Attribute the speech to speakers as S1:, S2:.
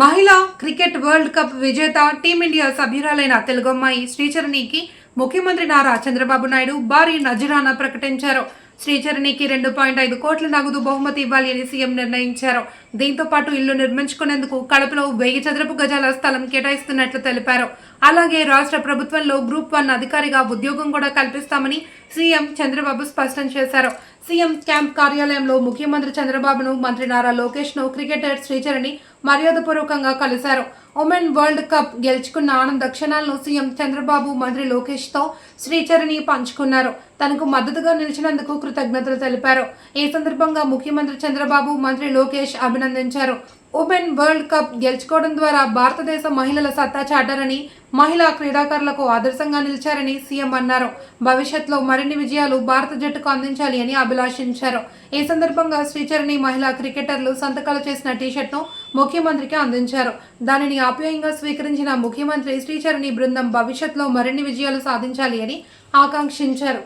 S1: మహిళా cricket world cup విజేత team India సభ్యురాలైన తెలుగమ్మాయి శ్రీచరణికి ముఖ్యమంత్రి నారా చంద్రబాబు నాయుడు భారీ నజరానా ప్రకటించారు. శ్రీచరణికి రెండు పాయింట్ ఐదు కోట్ల నగదు బహుమతి ఇవ్వాలి అని సీఎం నిర్ణయించారు. దీంతో పాటు ఇల్లు నిర్మించుకునేందుకు కడపలో వెయ్యి చదరపు గజాల స్థలం కేటాయిస్తున్నట్లు తెలిపారు. అలాగే రాష్ట్ర ప్రభుత్వంలో గ్రూప్ వన్ అధికారిగా ఉద్యోగం కూడా కల్పిస్తామని సీఎం చంద్రబాబు స్పష్టం చేశారు. సీఎం క్యాంప్ కార్యాలయంలో ముఖ్యమంత్రి చంద్రబాబును మంత్రి నారా లోకేష్ను క్రికెటర్ శ్రీచరణి మర్యాదపూర్వకంగా కలిశారు. ఉమెన్ వరల్డ్ కప్ గెలుచుకున్న ఆనంద క్షణాలను సీఎం చంద్రబాబు మంత్రి లోకేష్తో శ్రీచరణి పంచుకున్నారు. తనకు మద్దతుగా నిలిచినందుకు కృతజ్ఞతలు తెలిపారు. ఈ సందర్భంగా ముఖ్యమంత్రి చంద్రబాబు మంత్రి లోకేష్ అభినందించారు. ఉమెన్ వరల్డ్ కప్ గెలుచుకోవడం ద్వారా భారతదేశ మహిళల సత్తా చాటారని మహిళా క్రీడాకారులకు ఆదర్శంగా నిలిచారని సీఎం అన్నారు. భవిష్యత్తులో మరిన్ని విజయాలు భారత జట్టుకు అందించాలి అని అభిలాషించారు. ఈ సందర్భంగా శ్రీచరణి మహిళా క్రికెటర్లు సంతకాలు చేసిన టీషర్ట్ను ముఖ్యమంత్రికి అందించారు. దానిని ఆప్యాయంగా స్వీకరించిన ముఖ్యమంత్రి శ్రీచరణి బృందం భవిష్యత్తులో మరిన్ని విజయాలు సాధించాలి అని ఆకాంక్షించారు.